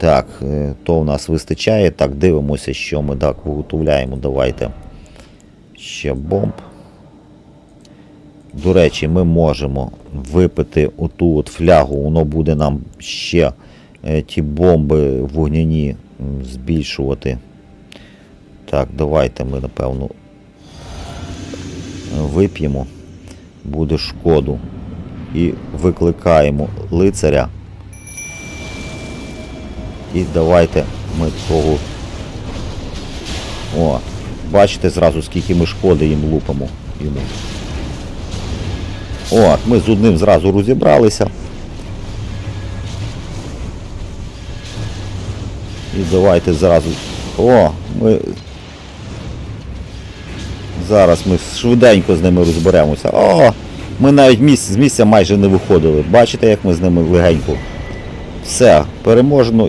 Так, е, то у нас вистачає. Так, дивимося, що ми так виготовляємо. Давайте. Ще бомб. До речі, ми можемо випити оту от флягу, воно буде нам ще е, ті бомби вогняні збільшувати. Так, давайте ми, напевно, вип'ємо. Буде шкоду. І викликаємо лицаря. І давайте ми того. О, бачите зразу, скільки ми шкоди їм лупимо йому. О, ми з одним зразу розібралися. І давайте зразу. О, ми. Зараз ми швиденько з ними розберемося. О! Ми навіть місць, з місця майже не виходили. Бачите, як ми з ними легенько. Все, переможено